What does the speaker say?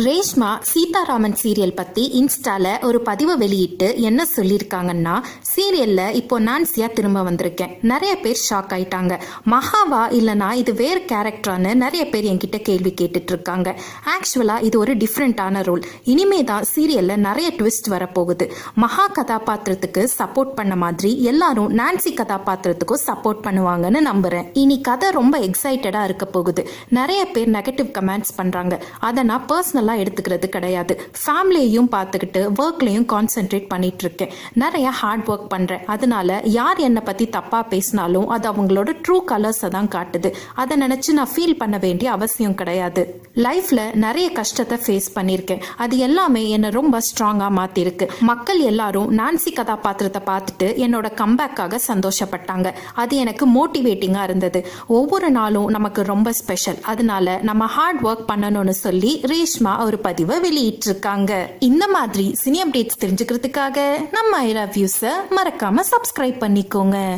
Reshma Sitharaman serial பத்தி இன்ஸ்டால ஒரு பதிவை வெளியிட்டு என்ன சொல்லியிருக்காங்கன்னா சீரியல்ல இப்போ நான்சியா திரும்ப வந்திருக்கேன். நிறைய பேர் ஷாக் ஆயிட்டாங்க. மகாவா இல்லனா இது வேறு கேரக்டரான்னு நிறைய பேர் என்கிட்ட கேள்வி கேட்டுட்டு இருக்காங்க ஆக்சுவலா இது ஒரு டிஃப்ரெண்டான ரோல் இனிமே தான் சீரியல்ல நிறைய ட்விஸ்ட் வரப்போகுது. மகா கதாபாத்திரத்துக்கு சப்போர்ட் பண்ண மாதிரி எல்லாரும் நான்சி கதாபாத்திரத்துக்கும் சப்போர்ட் பண்ணுவாங்கன்னு நம்புறேன். இனி கதை ரொம்ப எக்ஸைட்டடா இருக்க போகுது. நிறைய பேர் நெகட்டிவ் கமெண்ட்ஸ் பண்றாங்க. அதை நான் பர்சனலாக எடுத்துக்கிறது கிடையாது. ஃபேமிலியையும் பார்த்துக்கிட்டு ஒர்க்லையும் கான்சென்ட்ரேட் பண்ணிட்டு இருக்கேன். நிறைய ஹார்ட் ஒர்க் பண்ணுறேன் அதனால யார் என்னை பற்றி தப்பாக பேசினாலும் அது அவங்களோட ட்ரூ கலர்ஸை தான் காட்டுது. அதை நினச்சி நான் ஃபீல் பண்ண வேண்டிய அவசியம் கிடையாது. லைஃப்பில் நிறைய கஷ்டத்தை ஃபேஸ் பண்ணியிருக்கேன். அது எல்லாமே என்னை ரொம்ப ஸ்ட்ராங்காக மாற்றிருக்கு மக்கள் எல்லாரும் நான்சி கதாபாத்திரத்தை பார்த்துட்டு என்னோட கம்பேக்காக சந்தோஷப்பட்டாங்க. அது எனக்கு மோட்டிவேட்டிங்காக இருந்தது. ஒவ்வொரு நாளும் நமக்கு ரொம்ப ஸ்பெஷல் அதனால நம்ம ஹார்ட் ஒர்க் பண்ணணும்னு சொல்லி ரேஷ்மா ஒரு பதிவை வெளியிட்டிருக்காங்க. இந்த மாதிரி சினி அப்டேட்ஸ் தெரிஞ்சுக்கிறதுக்காக நம்ம ஐ லவ் யூஸை மறக்காம சப்ஸ்கிரைப் பண்ணிக்கோங்க.